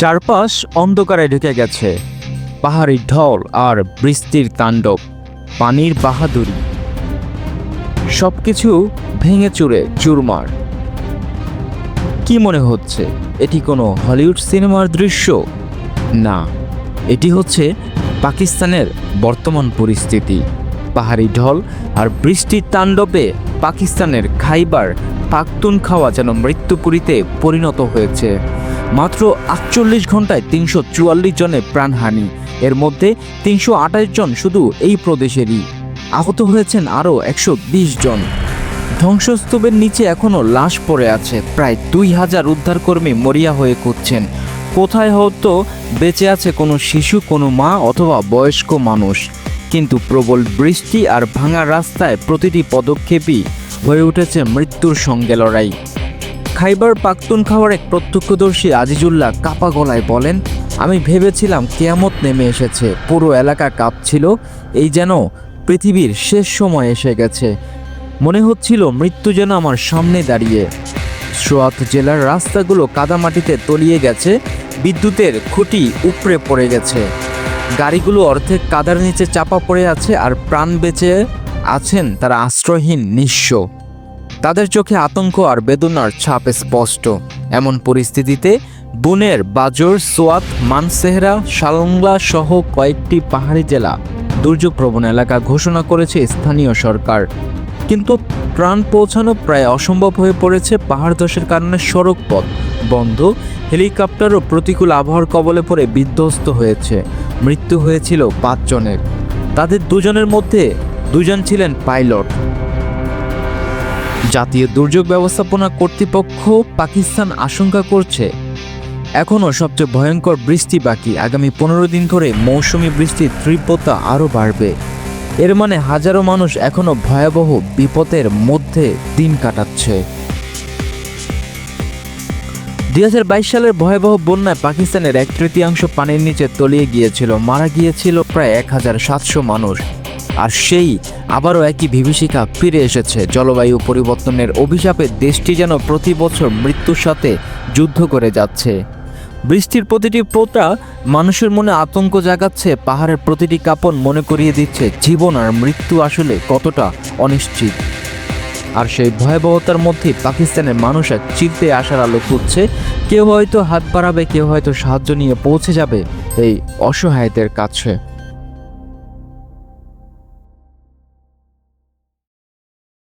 চারপাশ অন্ধকারে ঢুকে গেছে। পাহাড়ি ঢল আর বৃষ্টির তাণ্ডব, পানির বাহাদুরি। সবকিছু ভেঙে চুরে চুরমার। কি মনে হচ্ছে, এটি কোনো হলিউড সিনেমার দৃশ্য? না, এটি হচ্ছে পাকিস্তানের বর্তমান পরিস্থিতি। পাহাড়ি ঢল আর বৃষ্টির তাণ্ডবে পাকিস্তানের খাইবার পাখতুনখাওয়া যেন মৃত্যুপুরীতে পরিণত হয়েছে। মাত্র আটচল্লিশ ঘন্টায় তিনশো চুয়াল্লিশ জনের প্রাণহানি এর মধ্যে তিনশো আঠাশ জন শুধু এই প্রদেশেরই। আহত হয়েছেন আরও একশো বিশ জন। ধ্বংসস্তূপের নিচে এখনও লাশ পড়ে আছে। প্রায় দুই হাজার উদ্ধারকর্মী মরিয়া হয়ে করছেন কোথায় হয়তো বেঁচে আছে কোনো শিশু, কোনো মা অথবা বয়স্ক মানুষ। কিন্তু প্রবল বৃষ্টি আর ভাঙা রাস্তায় প্রতিটি পদক্ষেপই হয়ে উঠেছে মৃত্যুর সঙ্গে লড়াই। খাইবার পাখতুনখাওয়ার এক প্রত্যক্ষদর্শী আজিজুল্লাহ কাপা গলায় বলেন, আমি ভেবেছিলাম কেয়ামত নেমে এসেছে, পুরো এলাকা কাঁপছিল, এই যেন পৃথিবীর শেষ সময় এসে গেছে। মনে হচ্ছিল মৃত্যু যেন আমার সামনে দাঁড়িয়ে। সোয়াত জেলার রাস্তাগুলো কাদামাটিতে তলিয়ে গেছে, বিদ্যুতের খুঁটি উপড়ে পড়ে গেছে। গাড়িগুলো অর্ধেক কাদার নিচে চাপা পড়ে আছে আর প্রাণ বেঁচে আছেন তারা আশ্রয়হীন নিঃস্ব। তাদের চোখে আতঙ্ক আর বেদনার ছাপ স্পষ্ট। এমন পরিস্থিতিতে বুনের বাজর সোয়াত মানসেহরা, শালংলা সহ কয়েকটি পাহাড়ি জেলা দুর্যোগ প্রবণ এলাকা ঘোষণা করেছে স্থানীয় সরকার। কিন্তু প্রাণ পৌঁছানো প্রায় অসম্ভব হয়ে পড়েছে পাহাড় ধসের কারণে সড়ক পথ বন্ধ হেলিকপ্টারও প্রতিকূল আবহাওয়ার কবলে পড়ে বিধ্বস্ত হয়েছে। মৃত্যু হয়েছিল পাঁচজনের। তাদের দুজনের মধ্যে দুজন ছিলেন পাইলট। জাতীয় দুর্যোগ ব্যবস্থাপনা কর্তৃপক্ষ পাকিস্তান আশঙ্কা করছে। এখনও সবচেয়ে ভয়ঙ্কর বৃষ্টি বাকি। আগামী পনেরো দিন ধরে মৌসুমি বৃষ্টির তীব্রতা আরও বাড়বে। এর মানে হাজারো মানুষ এখনও ভয়াবহ বিপদের মধ্যে দিন কাটাচ্ছে। দুই হাজার বাইশ সালের ভয়াবহ বন্যায় পাকিস্তানের এক তৃতীয়াংশ পানির নিচে তলিয়ে গিয়েছিল। মারা গিয়েছিল প্রায় এক হাজার সাতশো মানুষ। আর সেই আবারও একই বিভীষিকা ফিরে এসেছে। জলবায়ু পরিবর্তনের অভিশাপে দেশটি যেন প্রতি বছর মৃত্যুর সাথে যুদ্ধ করে যাচ্ছে। বৃষ্টির প্রতিটি পোতা মানুষের মনে আতঙ্ক জাগাচ্ছে, পাহাড়ের প্রতিটি কাপন মনে করিয়ে দিচ্ছে, জীবন আর মৃত্যু আসলে কতটা অনিশ্চিত। আর সেই ভয়াবহতার মধ্যে পাকিস্তানের মানুষ এক চিরতে আসার আলো খুঁজছে, কেউ হয়তো হাত বাড়াবে, কেউ হয়তো সাহায্য নিয়ে পৌঁছে যাবে এই অসহায়দের কাছে।